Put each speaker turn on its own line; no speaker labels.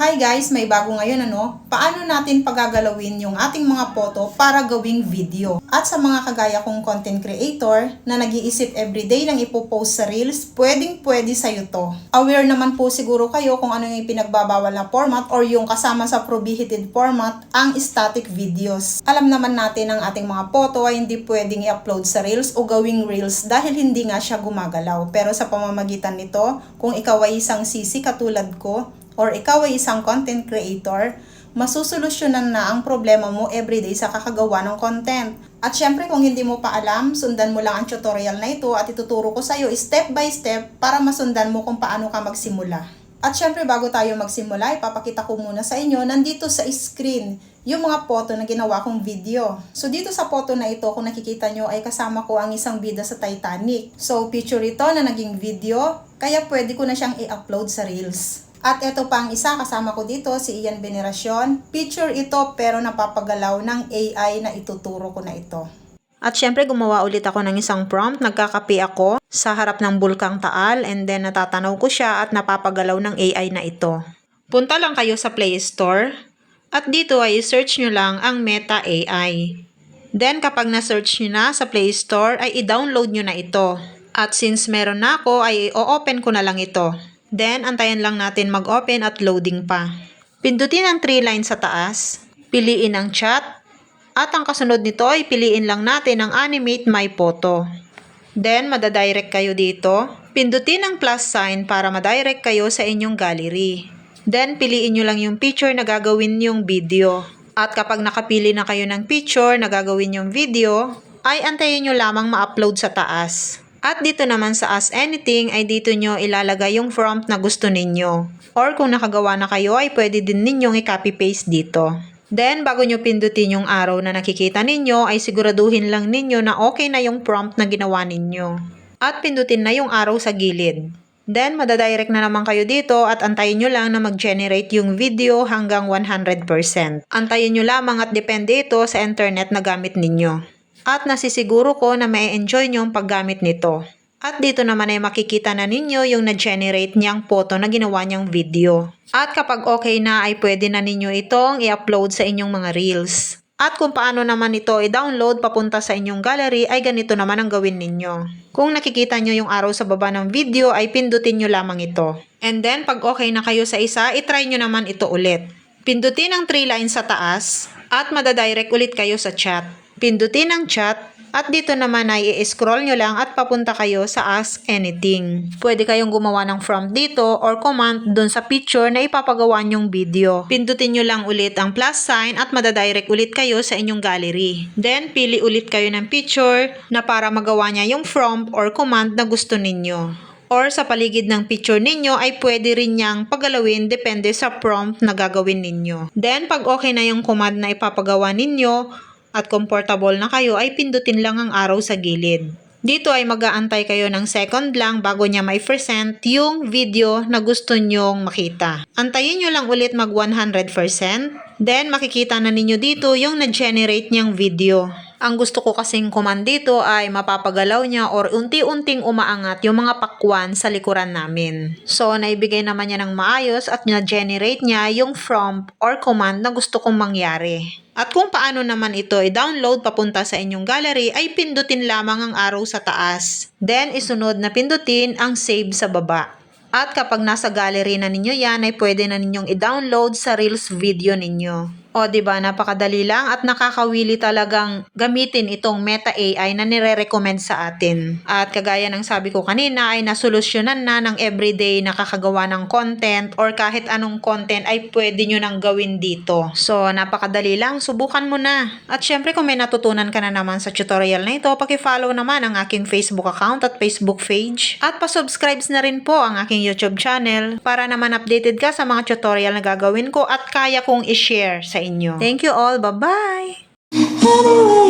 Hi guys, may bago ngayon ano? Paano natin pagagalawin yung ating mga photo para gawing video? At sa mga kagaya kong content creator na nag-iisip everyday ng ipopost sa Reels, pwedeng pwede sa'yo to. Aware naman po siguro kayo kung ano yung pinagbabawal na format or yung kasama sa prohibited format ang static videos. Alam naman natin ang ating mga photo ay hindi pwedeng i-upload sa Reels o gawing Reels dahil hindi nga siya gumagalaw. Pero sa pamamagitan nito, kung ikaw ay isang sisi katulad ko, or ikaw ay isang content creator, masusolusyonan na ang problema mo everyday sa kakagawa ng content. At syempre kung hindi mo pa alam, sundan mo lang ang tutorial na ito at ituturo ko sa iyo step by step para masundan mo kung paano ka magsimula. At syempre bago tayo magsimula, ipapakita ko muna sa inyo nandito sa screen yung mga photo na ginawa kong video. So dito sa photo na ito, kung nakikita nyo ay kasama ko ang isang bida sa Titanic. So picture ito na naging video, kaya pwede ko na siyang i-upload sa Reels. At ito pa ang isa, kasama ko dito, si Ian Veneracion. Picture ito pero napapagalaw ng AI na ituturo ko na ito. At syempre gumawa ulit ako ng isang prompt, nagkakape ako sa harap ng bulkang Taal and then natatanaw ko siya at napapagalaw ng AI na ito. Punta lang kayo sa Play Store at dito ay search nyo lang ang Meta AI. Then kapag na-search nyo na sa Play Store ay i-download nyo na ito. At since meron na ako ay i-open ko na lang ito. Then antayin lang natin mag-open at loading pa. Pindutin ang three lines sa taas, piliin ang chat, at ang kasunod nito ay piliin lang natin ang animate my photo. Then madadirect kayo dito, pindutin ang plus sign para madirect kayo sa inyong gallery. Then piliin nyo lang yung picture na gagawin yung video. At kapag nakapili na kayo ng picture na gagawin yung video, ay antayin nyo lamang ma-upload sa taas. At dito naman sa Ask Anything ay dito nyo ilalagay yung prompt na gusto ninyo. Or kung nakagawa na kayo ay pwede din ninyong i-copy-paste dito. Then, bago nyo pindutin yung arrow na nakikita ninyo, ay siguraduhin lang ninyo na okay na yung prompt na ginawa ninyo. At pindutin na yung arrow sa gilid. Then, madadirect na naman kayo dito at antayin nyo lang na mag-generate yung video hanggang 100%. Antayin nyo lamang at depende ito sa internet na gamit ninyo at nasisiguro ko na may enjoy nyo ang paggamit nito. At dito naman ay makikita na ninyo yung na-generate niyang photo na ginawa niyang video. At kapag okay na ay pwede na ninyo itong i-upload sa inyong mga reels. At kung paano naman ito i-download papunta sa inyong gallery ay ganito naman ang gawin ninyo. Kung nakikita nyo yung arrow sa baba ng video ay pindutin nyo lamang ito. And then pag okay na kayo sa isa, itry nyo naman ito ulit. Pindutin ang three lines sa taas at madadirect ulit kayo sa chat. Pindutin ang chat at dito naman ay i-scroll nyo lang at papunta kayo sa Ask Anything. Pwede kayong gumawa ng prompt dito or command dun sa picture na ipapagawa nyong video. Pindutin nyo lang ulit ang plus sign at madadirect ulit kayo sa inyong gallery. Then, pili ulit kayo ng picture na para magawa niya yung prompt or command na gusto ninyo or sa paligid ng picture ninyo ay pwede rin niyang pagalawin depende sa prompt na gagawin ninyo. Then, pag okay na yung command na ipapagawa ninyo at comfortable na kayo ay pindutin lang ang arrow sa gilid. Dito ay mag-aantay kayo ng second lang bago niya may present yung video na gusto nyong makita. Antayin nyo lang ulit mag 100%. Then makikita na ninyo dito yung na-generate niyang video. Ang gusto ko kasing command dito ay mapapagalaw niya or unti-unting umaangat yung mga pakwan sa likuran namin. So, naibigay naman niya ng maayos at na-generate niya yung prompt or command na gusto kong mangyari. At kung paano naman ito i-download papunta sa inyong gallery ay pindutin lamang ang arrow sa taas. Then, isunod na pindutin ang save sa baba. At kapag nasa gallery na ninyo yan ay pwede na ninyong i-download sa Reels video ninyo. O, di ba napakadali lang at nakakawili talagang gamitin itong Meta AI na nire-recommend sa atin. At kagaya ng sabi ko kanina ay nasolusyonan na ng everyday nakakagawa ng content or kahit anong content ay pwede nyo nang gawin dito. So, napakadali lang. Subukan mo na. At syempre kung may natutunan ka na naman sa tutorial na ito, paki-follow naman ang aking Facebook account at Facebook page. At pa-subscribe na rin po ang aking YouTube channel para naman updated ka sa mga tutorial na gagawin ko at kaya kong i-share sa inyo. Thank you all. Bye-bye!